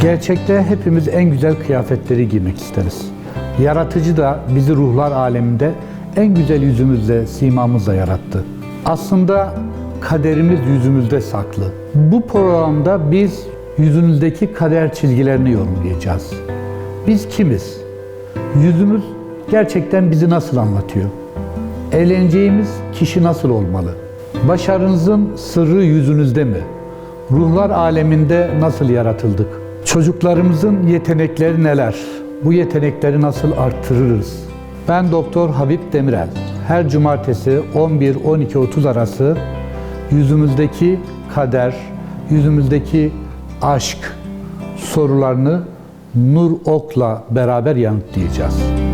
Gerçekte hepimiz en güzel kıyafetleri giymek isteriz. Yaratıcı da bizi ruhlar aleminde en güzel yüzümüzle, simamızla yarattı. Aslında kaderimiz yüzümüzde saklı. Bu programda biz yüzünüzdeki kader çizgilerini yorumlayacağız. Biz kimiz? Yüzümüz gerçekten bizi nasıl anlatıyor? Eğleneceğimiz kişi nasıl olmalı? Başarınızın sırrı yüzünüzde mi? Ruhlar aleminde nasıl yaratıldık? Çocuklarımızın yetenekleri neler? Bu yetenekleri nasıl arttırırız? Ben Doktor Habib Demirel. Her cumartesi 11-12.30 arası yüzümüzdeki kader, yüzümüzdeki aşk sorularını Nur Ok'la beraber yanıtlayacağız.